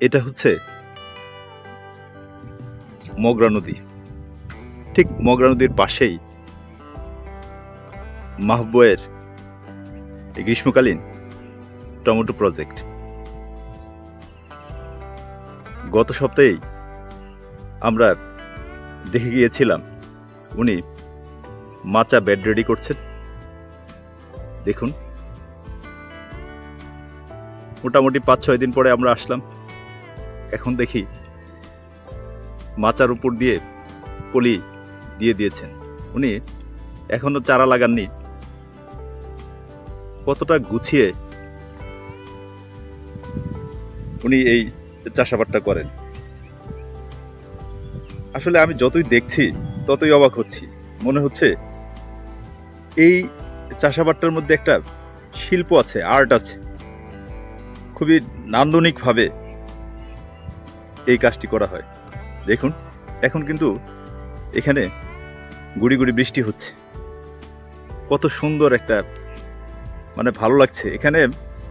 এটা হচ্ছে মগরা নদী। ঠিক মগরা নদীর পাশেই মাহবুয়ের গ্রীষ্মকালীন টমেটো প্রজেক্ট গত সপ্তাহেই আমরা দেখে গিয়েছিলাম উনি মাচা বেড রেডি করছেন। দেখুন। মোটামুটি পাঁচ ছয় দিন পরে আমরা আসলাম। এখন দেখি মাচার উপর দিয়ে পলি দিয়ে দিয়েছেন। উনি এখনও চারা লাগাননি। কতটা গুছিয়ে উনি এই চাষাবাদটা করেন। আসলে আমি যতই দেখছি, ততই অবাক হচ্ছি। মনে হচ্ছে এই চাষাবাদটার মধ্যে একটা শিল্প আছে আর্ট আছে। খুবই নান্দনিকভাবে এই কাজটি করা হয়। দেখুন, এখন কিন্তু এখানে গুড়ি গুড়ি বৃষ্টি হচ্ছে। কত সুন্দর একটা মানে ভালো লাগছে। এখানে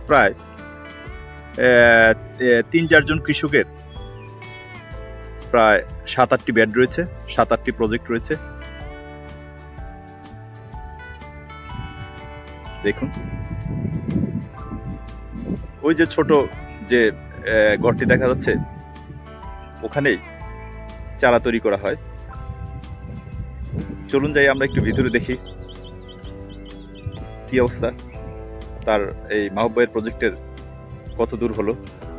প্রায় তিন চারজন কৃষকের প্রায় সাত আটটি ব্যাড রয়েছে, সাত আটটি প্রজেক্ট রয়েছে। দেখুন। ওই যে ছোট যে ঘরটি দেখা যাচ্ছে ওখানেই চারা তৈরি করা হয়। চলুন যাই, আমরা একটু ভিতরে দেখি কি অবস্থা। তার এই মাহবাইয়ের প্রজেক্টের কত দূর হলো,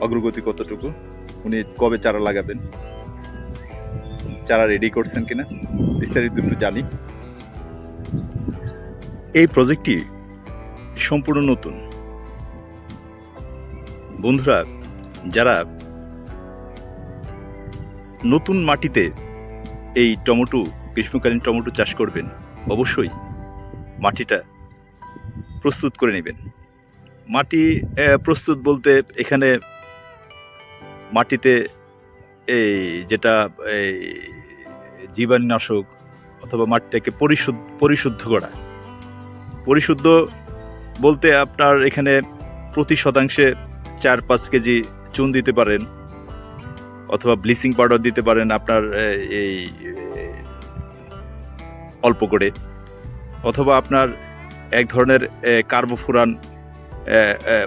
অগ্রগতি কতটুকু, উনি কবে চারা লাগাবেন, চারা রেডি করছেন কিনা, বিস্তারিত একটু জানি। এই প্রজেক্টটি সম্পূর্ণ নতুন। বন্ধুরা, যারা নতুন মাটিতে এই টমেটো, গ্রীষ্মকালীন টমেটো চাষ করবেন, অবশ্যই মাটিটা প্রস্তুত করে নেবেন। মাটি প্রস্তুত বলতে এখানে মাটিতে এই যেটা, এই জীবাণুনাশক অথবা মাটিটাকে পরিশুদ্ধ পরিশুদ্ধ করা। পরিশুদ্ধ বলতে আপনার এখানে প্রতি শতাংশে চার পাঁচ কেজি চুন দিতে পারেন। অথবা ব্লিচিং পাউডার দিতে পারেন আপনার এই অল্প করে। অথবা আপনার এক ধরনের কার্বোফুরান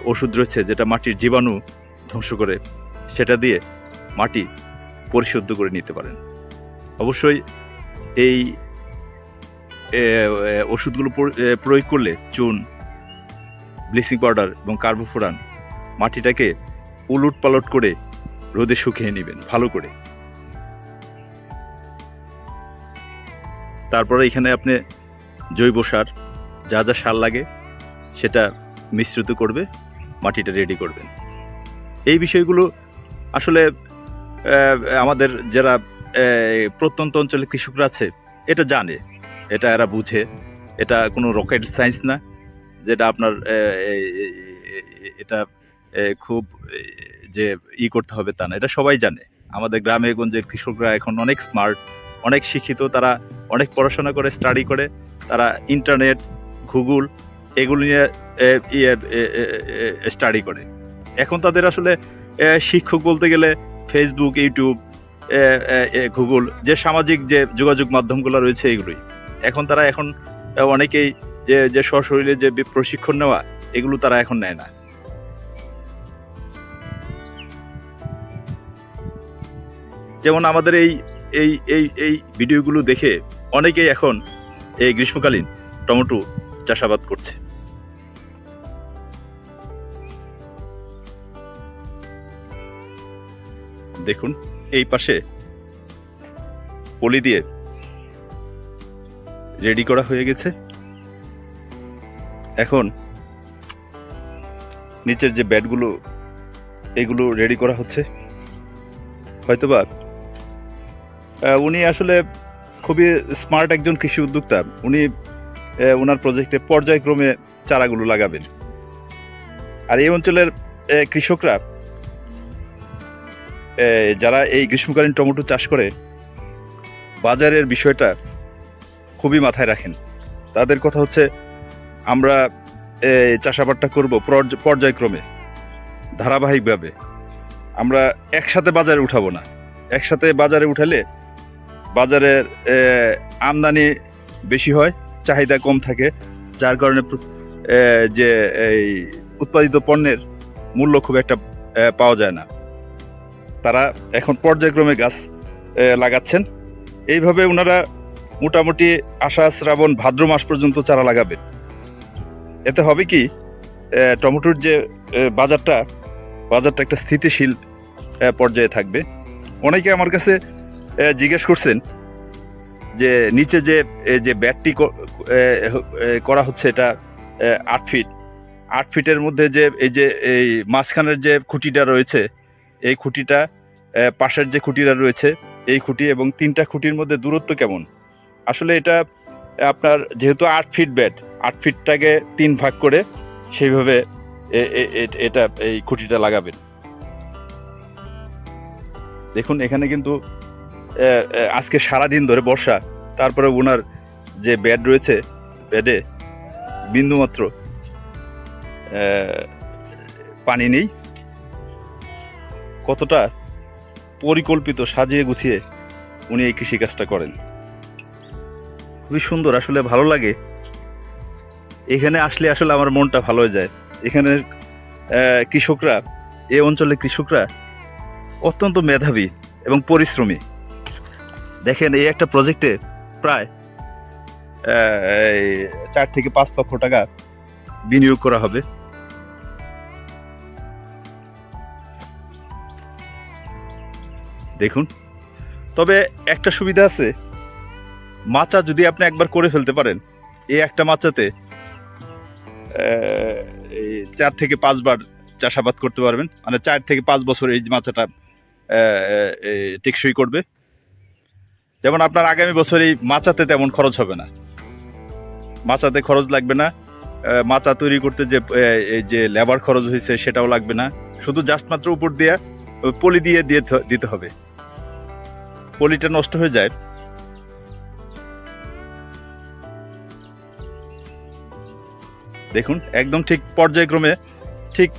ওষুধ রয়েছে যেটা মাটির জীবাণু ধ্বংস করে, সেটা দিয়ে মাটি পরিশুদ্ধ করে নিতে পারেন। অবশ্যই এই ওষুধগুলো প্র- প্রয়োগ করলে চুন, ব্লিচিং পাউডার এবং কার্বোফুরান মাটিটাকে উলট পালট করে রোদে শুকিয়ে নেবেন, ভালো করে। তারপরে এখানে আপনি জৈব সার, যা যা সার লাগে, সেটা মিশ্রিত করবে, মাটিটা রেডি করবেন। এই বিষয়গুলো আসলে আমাদের যারা প্রত্যন্ত অঞ্চলে কৃষকরা আছে, এটা জানে। এটা এরা বুঝে। এটা কোনো রকেট সায়েন্স না। যেটা আপনার এটা খুব যে ই করতে হবে তা না, এটা সবাই জানে। আমাদের গ্রামে গঞ্জের কৃষকরা এখন অনেক স্মার্ট অনেক শিক্ষিত, তারা অনেক পড়াশোনা করে স্টাডি করে। তারা ইন্টারনেট গুগল এগুলো নিয়ে স্টাডি করে। এখন তাদের আসলে শিক্ষক বলতে গেলে ফেসবুক ইউটিউব গুগল যে সামাজিক যে যোগাযোগ মাধ্যমগুলো রয়েছে এগুলোই। এখন তারা এখন অনেকেই যে যে সশরীরে যে প্রশিক্ষণ নেওয়া, এগুলো তারা এখন নেয় না। যেমন আমাদের এই এই এই এই ভিডিওগুলো দেখে অনেকেই এখন এই গ্রীষ্মকালীন টমেটো চাষাবাদ করছে। দেখুন, এই পাশে পলি দিয়ে রেডি করা হয়ে গেছে। এখন নিচের যে ব্যাটগুলো, এগুলো রেডি করা হচ্ছে। হয়তোবা উনি আসলে খুবই স্মার্ট একজন কৃষি উদ্যোক্তা। উনি ওনার প্রজেক্টে পর্যায়ক্রমে চারাগুলো লাগাবেন। আর এই অঞ্চলের কৃষকরা যারা এই গ্রীষ্মকালীন টমেটো চাষ করে, বাজারের বিষয়টা খুবই মাথায় রাখেন। তাদের কথা হচ্ছে, আমরা চাষাবাদটা করব পর্য- পর্যায়ক্রমে, ধারাবাহিকভাবে। আমরা একসাথে বাজারে উঠাবো না। একসাথে বাজারে উঠালে বাজারের আমদানি বেশি হয়, চাহিদা কম থাকে, যার কারণে যে এই উৎপাদিত পণ্যের মূল্য খুব একটা পাওয়া যায় না। তারা এখন পর্যায়ক্রমে গাছ লাগাচ্ছেন। এইভাবে ওনারা মোটামুটি আষাঢ়, শ্রাবণ, ভাদ্র মাস পর্যন্ত চারা লাগাবেন। এতে হবে কি টমেটোর যে বাজারটা বাজারটা একটা স্থিতিশীল পর্যায়ে থাকবে। অনেকে আমার কাছে জিজ্ঞেস করছেন যে নিচে যে যে ব্যাটটি করা হচ্ছে এটা আট ফিট। আট ফিটের মধ্যে যে, এই যে, এই মাঝখানের যে খুঁটিটা রয়েছে, এই খুঁটিটা পাশের যে খুঁটিটা রয়েছে, এই খুঁটি এবং তিনটা খুঁটির মধ্যে দূরত্ব কেমন? আসলে এটা আপনার যেহেতু আট ফিট ব্যাট, আট ফিটটাকে তিন ভাগ করে সেইভাবে এটা, এই খুঁটিটা লাগাবেন। দেখুন, এখানে কিন্তু আজকে সারা দিন ধরে বর্ষা। তারপরে ওনার যে ব্যাড রয়েছে ব্যাডে বিন্দুমাত্র পানি নেই। কতটা পরিকল্পিত সাজিয়ে গুছিয়ে উনি এই কৃষিকাজটা করেন। খুবই সুন্দর আসলে ভালো লাগে। এখানে আসলে আসলে আমার মনটা ভালো হয়ে যায়। এখানের আহ, কৃষকরা এ অঞ্চলের কৃষকরা অত্যন্ত মেধাবী এবং পরিশ্রমী। দেখেন, এই একটা প্রজেক্টে প্রায় চার থেকে পাঁচ লক্ষ টাকা বিনিয়োগ করা হবে। দেখুন, তবে একটা সুবিধা আছে, মাচা যদি আপনি একবার করে ফেলতে পারেন, এই একটা মাচাতে চার থেকে পাঁচবার চাষাবাদ করতে পারবেন মানে চার থেকে পাঁচ বছর এই মাচাটা টেকসই করবে। যেমন আপনার আগামী বছর এই মাচাতে তেমন খরচ হবে না। মাচাতে খরচ লাগবে না। মাচা তৈরি করতে যে যে লেবার খরচ হয়েছে সেটাও লাগবে না। শুধু জাস্ট মাত্র উপর দিয়ে পলি দিয়ে দিয়ে দিতে হবে। পলিটা নষ্ট হয়ে যায়। দেখুন, একদম ঠিক পর্যায়ক্রমে ঠিক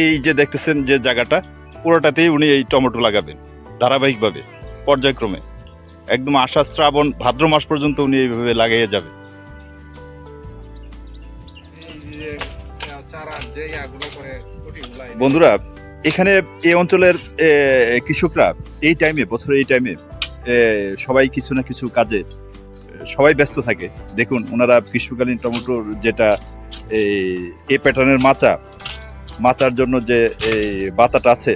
এই যে দেখতেছেন যে জায়গাটা, পুরোটাতেই উনি এই টমেটো লাগাবেন, ধারাবাহিকভাবে, পর্যায়ক্রমে। একদম আষাঢ় শ্রাবণ ভাদ্র মাস পর্যন্ত উনি এইভাবে লাগিয়ে যাবে। বন্ধুরা, এখানে এই অঞ্চলের কৃষকরা এই টাইমে বছরের এই টাইমে সবাই কিছু না কিছু কাজে, সবাই ব্যস্ত থাকে। দেখুন, ওনারা গ্রীষ্মকালীন টমেটোর যেটা এই এ প্যাটার্নের মাচা, মাচার জন্য যে এই বাতাটা আছে,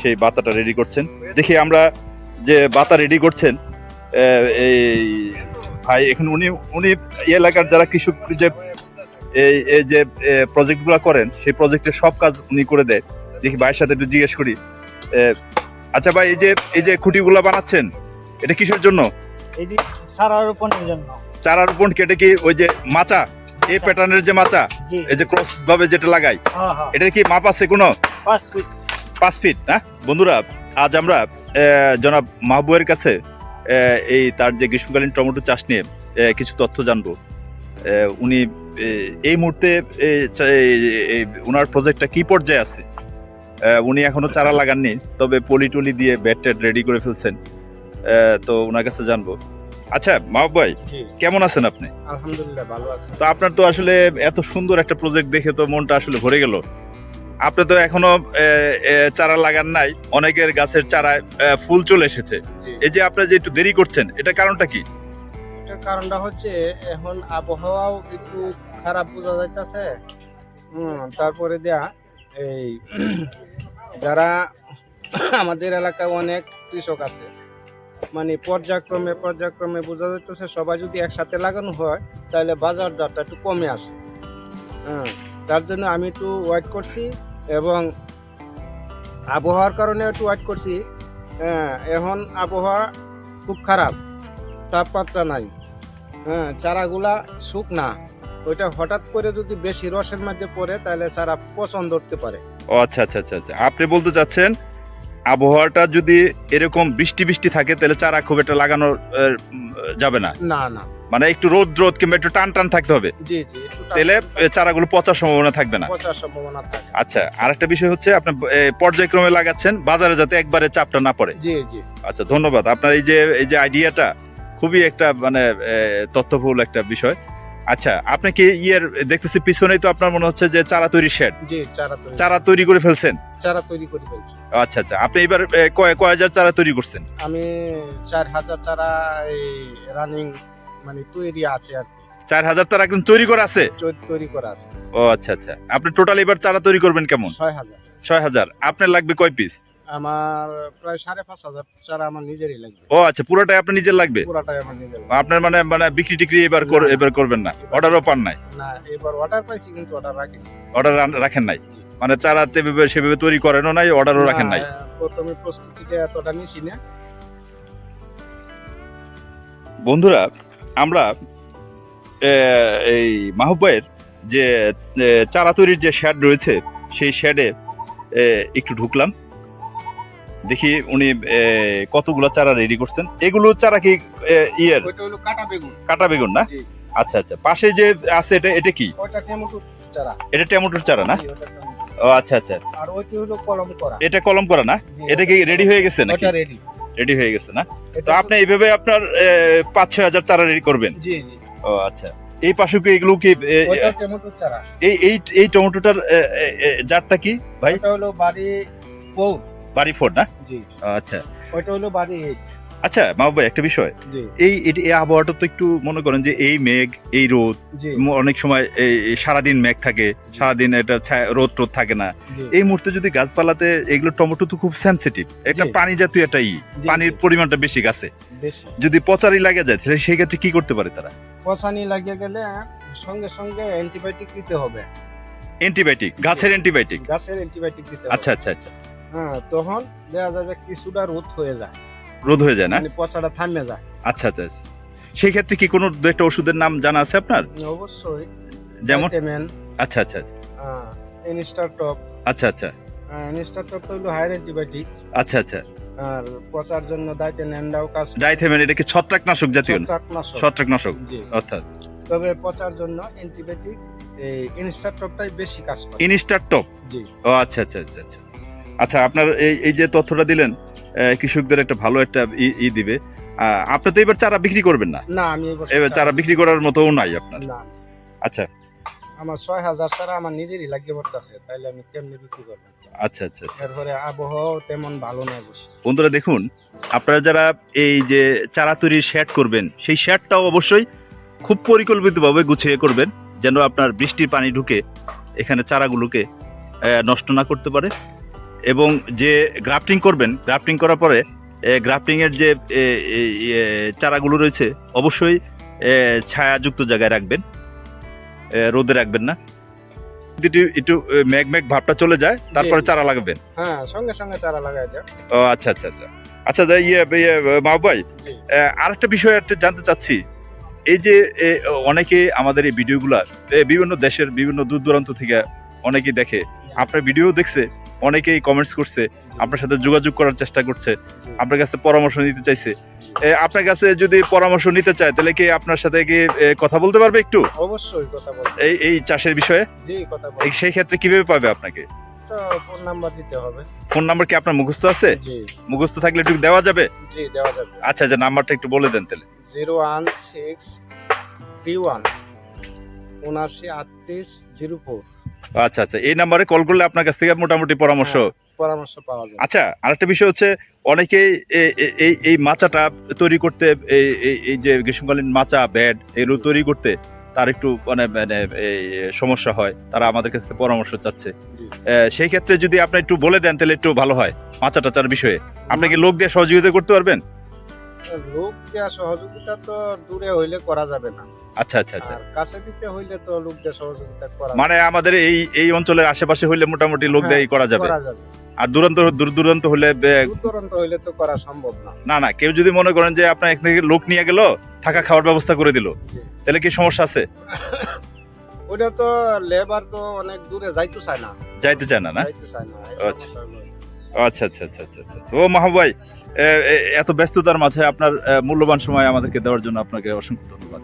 সেই বাতাটা রেডি করছেন। দেখি আমরা যে বাতা রেডি করছেন এই ভাই এখানে উনি উনি এলাকার যারা কৃষক যে এই এই যে প্রজেক্টগুলো করেন সেই প্রজেক্টের সব কাজ উনি করে দেয়। দেখি ভাইয়ের সাথে একটু জিজ্ঞেস করি। এ, আচ্ছা ভাই এই যে এই যে খুঁটিগুলো বানাচ্ছেন এটা কিসের জন্য? এটি সারা রোপণের জন্য। চারা রোপণ কেটে কি ওই যে মাচা? এই প্যাটার্নের যে মাচা এই যে ক্রস ভাবে যেটা লাগাই হ্যাঁ হ্যাঁ। কি মাপ আছে কোনো? পাঁচ ফিট পাঁচ ফিট না? বন্ধুরা আজ আমরা জনাব মাহবুবের কাছে এই তার যে গ্রীষ্মকালীন টমেটো চাষ নিয়ে কিছু তথ্য জানব। উনি এই মুহূর্তে ওনার প্রজেক্টটা কি পর্যায়ে আছে? উনি এখনও চারা লাগাননি তবে পলি টলি দিয়ে ব্যাট ট্যাট রেডি করে ফেলছেন। তো ওনার কাছে জানব। আচ্ছা মাহবুব ভাই কেমন আছেন আপনি? আলহামদুলিল্লাহ ভালো আছে। তো আপনার তো আসলে এত সুন্দর একটা প্রজেক্ট দেখে তো মনটা আসলে ভরে গেল। আপনি তো এখনও চারা লাগান নাই অনেকের গাছের চারায় ফুল চলে এসেছে। এই যে আপনি যে একটু দেরি করছেন এটা কারণটা কি? এটার কারণটা হচ্ছে এখন আবহাওয়াও একটু খারাপ বোঝা যাইতেছে। তারপরে দেয়া এই যারা আমাদের এলাকায় অনেক কৃষক আছে মানে পর্যায়ক্রমে পর্যায়ক্রমে বোঝা যাইতেছে সবাই যদি একসাথে লাগানো হয় তাহলে বাজার দরটা একটু কমে আসে। হ্যাঁ। তার জন্য আমি একটু ওয়েট করছি এবং আবহাওয়ার কারণে একটু ওয়েট করছি। হ্যাঁ এখন আবহাওয়া খুব খারাপ তাপমাত্রা নাই। হ্যাঁ চারাগুলা শুকনা। ওইটা হঠাৎ করে যদি বেশি রসের মধ্যে পড়ে তাহলে চারা পছন্দ ধরতে পারে। ও আচ্ছা আচ্ছা আচ্ছা আচ্ছা। আপনি বলতে চাচ্ছেন আবহাওয়াটা যদি এরকম বৃষ্টি বৃষ্টি থাকে তাহলে চারা খুব একটা লাগানো যাবে না? না না। মানে একটু রোদ রোদ কিংবা একটু টান টান থাকতে হবে। জি জি একটু তাহলে চারাগুলো পচার সম্ভাবনা থাকবে না। পচার সম্ভাবনা থাকে। আচ্ছা আরেকটা বিষয় হচ্ছে আপনি পর্যায়ক্রমে লাগাচ্ছেন বাজারে যাতে একবারে চাপটা না পড়ে। জি জি। আচ্ছা ধন্যবাদ। আপনার এই যে এই যে আইডিয়াটা খুবই একটা মানে তথ্যবহুল একটা বিষয়। আচ্ছা আপনি কি ইয়ের দেখতেছি পিছনেই তো আপনার মনে হচ্ছে যে চারা তৈরি শেড জি চারা তৈরি। চারা তৈরি করে ফেলছেন? চারা তৈরি করে ফেলছি। আচ্ছা আচ্ছা আপনি এবার কয় কয় হাজার চারা তৈরি করছেন? আমি চার হাজার চারা এই রানিং মানে তৈরি আছে আর কি। চার হাজার তারা একদম তৈরি করা আছে? তৈরি করা আছে। ও আচ্ছা আচ্ছা। আপনি টোটাল এবার চারা তৈরি করবেন কেমন? ছয় হাজার। ছয় হাজার। আপনার লাগবে কয় পিস আমার প্রায় সাড়ে পাঁচ হাজার চারা আমার নিজেরই লাগবে। ও আচ্ছা পুরোটাই আপনার নিজের লাগবে? পুরাটাই আমার নিজের লাগবে। আপনার মানে মানে বিক্রি টিক্রি এবার কর- এবার করবেন না? অর্ডারও পান নাই? না এবার অর্ডার পাইছি কিন্তু অর্ডার রাখি অর্ডার রাখেন নাই? মানে চারা তেভাবে সেভাবে তৈরি করেনও নাই অর্ডারও রাখেন নাই? প্রথমে প্রস্তুতিটা এতটা নিছি না। বন্ধুরা আমরা এই মাহবুবের যে চারা তৈরির যে শ্যাড রয়েছে সেই শ্যাডে একটু ঢুকলাম। দেখি উনি কতগুলো চারা রেডি করছেন। এগুলো চারা কি ইয়ের? কাটা বেগুন। না? আচ্ছা আচ্ছা। পাশে যে আছে এটা এটা কি? এটা টমেটোর চারা না। ও আচ্ছা আচ্ছা। আর ওইটা হলো কলম করা। এটা কলম করা না? এটা কি রেডি হয়ে গেছে নাকি? রেডি রেডি হয়ে গেছে না? তো আপনি এইভাবে আপনার পাঁচ ছয় হাজার চারা রেডি করবেন? জি জি। ও আচ্ছা। এই পাশে কি এগুলো কি এই এই এই টমেটোটার জাতটা কি ভাই? এটা হলো বাড়ি ফোর। বাড়ি ফোর না? জি। আচ্ছা। ওইটা হলো বাড়ি এইট। আচ্ছা মাহবুব ভাই একটা বিষয়। এই এই আবহাওয়াটা তো একটু মনে করেন যে এই মেঘ এই রোদ অনেক সময় এই সারাদিন মেঘ থাকে সারাদিন এটা রোদ টোদ থাকে না। এই মুহূর্তে যদি গাছপালাতে এগুলো টমেটো তো খুব সেনসিটিভ একটা পানি জাতীয় একটা ই পানির পরিমাণটা বেশি গাছে। যদি পচারি লাগে যায় তাহলে সেই ক্ষেত্রে কি করতে পারে তারা? পচানি লাগিয়ে গেলে সঙ্গে সঙ্গে অ্যান্টিবায়োটিক দিতে হবে। অ্যান্টিবায়োটিক গাছের অ্যান্টিবায়োটিক গাছের অ্যান্টিবায়োটিক দিতে হবে। আচ্ছা আচ্ছা আচ্ছা। হ্যাঁ তখন দেখা যায় যে কিছুটা রোদ হয়ে যায়। রোদ হয়ে যায় না? মানে পচাটা থামে যায়। আচ্ছা আচ্ছা আচ্ছা। সেই ক্ষেত্রে কি কোনো দু একটা ওষুধের নাম জানা আছে আপনার? অবশ্যই। যেমন? ভিটামিন। আচ্ছা আচ্ছা আচ্ছা। ইনস্টার টপ। আচ্ছা আচ্ছা। ইনস্টার টপ তো হলো হায়ার অ্যান্টিবায়োটিক আচ্ছা আচ্ছা। আর পচার জন্য নেন্ডাও কাজ ডাইথেমেন এটা কি ছত্রাকনাশক জাতীয়? ছত্রাকনাশক। ছত্রাকনাশক। জি। অর্থাৎ? তবে পচার জন্য অ্যান্টিবায়োটিক এই ইনস্টার টপটাই বেশি কাজ করে। ইনস্টার টপ? জি। ও আচ্ছা আচ্ছা আচ্ছা আচ্ছা। আচ্ছা আপনার এই এই যে তথ্যটা দিলেন কৃষকদের একটা ভালো একটা ই দিবে। আপনি তো এবার চারা বিক্রি করবেন না? না আমি এবার চারা বিক্রি করার মতো নাই আপনার। না। আচ্ছা। আমার ছয় হাজার ছাড়া আমার নিজেরই লাগিয়ে পড়তেছে তাইলে আমি কেমনি বিক্রি করব? আচ্ছা আচ্ছা আচ্ছা। এরপরে আবহাওয়াও তেমন ভালো নয় বন্ধুরা দেখুন আপনারা যারা এই যে চারা তৈরির শেড করবেন সেই শেডটাও অবশ্যই খুব পরিকল্পিতভাবে গুছিয়ে করবেন যেন আপনার বৃষ্টির পানি ঢুকে এখানে চারাগুলোকে নষ্ট না করতে পারে। এবং যে গ্রাফটিং করবেন গ্রাফটিং করার পরে গ্রাফটিং এর যে চারাগুলো রয়েছে অবশ্যই ছায়াযুক্ত জায়গায় রাখবেন। রোদে রাখবেন না। যদি একটু মেঘ মেঘ ভাবটা চলে যায় তারপরে চারা লাগাবেন। হ্যাঁ সঙ্গে সঙ্গে চারা লাগাই দেয় ও আচ্ছা আচ্ছা আচ্ছা। আচ্ছা ইয়ে ইয়ে মাহবুব ভাই আরেকটা বিষয় একটা জানতে চাচ্ছি। এই যে অনেকে আমাদের এই ভিডিওগুলা বিভিন্ন দেশের বিভিন্ন দূর দূরান্ত থেকে অনেকেই দেখে। আপনার ভিডিও দেখছে অনেকেই কমেন্টস করছে আপনার সাথে যোগাযোগ করার চেষ্টা করছে আপনার কাছে পরামর্শ নিতে চাইছে। আপনার কাছে যদি পরামর্শ নিতে চায় তাহলে কি আপনার সাথে কি কথা বলতে পারবে একটু? অবশ্যই কথা বলব। এই এই চাষের বিষয়ে? জি কথা সেই ক্ষেত্রে কীভাবে পাবে আপনাকে? ফোন নাম্বার দিতে হবে। ফোন নাম্বার কি আপনার মুখস্থ আছে? জি। মুখস্থ থাকলে একটু দেওয়া যাবে? জি দেওয়া যাবে। আচ্ছা যে নাম্বারটা একটু বলে দেন তাহলে। Zero one six three one উনাশি আটত্রিশ জিরো ফোর। আচ্ছা আচ্ছা। এই নাম্বারে কল করলে আপনার কাছ থেকে মোটামুটি পরামর্শ পরামর্শ পাওয়া যায়। আচ্ছা আরেকটা বিষয় হচ্ছে অনেকেই এই এই মাচাটা তৈরি করতে এই এই- যে গ্রীষ্মকালীন মাচা ব্যাড এগুলো তৈরি করতে তার একটু মানে মানে সমস্যা হয়। তারা আমাদের কাছে পরামর্শ চাচ্ছে। সেই ক্ষেত্রে যদি আপনি একটু বলে দেন তাহলে একটু ভালো হয় মাচা টাচার বিষয়ে। আপনি কি লোক দিয়ে সহযোগিতা করতে পারবেন? লোক দেওয়া সহযোগিতা তো দূরে হইলে করা যাবে না। আচ্ছা আচ্ছা আচ্ছা। কাছে দিতে হইলে তো লোক দিয়ে সহযোগিতা করা মানে আমাদের এই এই অঞ্চলের আশেপাশে হইলে মোটামুটি লোক হ্যাঁ, দিয়ে করা যাবে। করা যাবে। আর দুরন্ত দূর দূরান্ত হলে দূরান্ত হইলে তো করা সম্ভব না। না না কেউ যদি মনে করেন যে আপনার এখান থেকে লোক নিয়ে গেল থাকা খাওয়ার ব্যবস্থা করে দিল তাহলে কি সমস্যা আছে? ওটা তো লেবার তো অনেক দূরে যাইতে চায় না। যাইতে চায় না না? এই আচ্ছা। আচ্ছা আচ্ছা আচ্ছা আচ্ছা। ও মাহবুব ভাই এত ব্যস্ততার মাঝে আপনার মূল্যবান সময় আমাদেরকে দেওয়ার জন্য আপনাকে অসংখ্য ধন্যবাদ।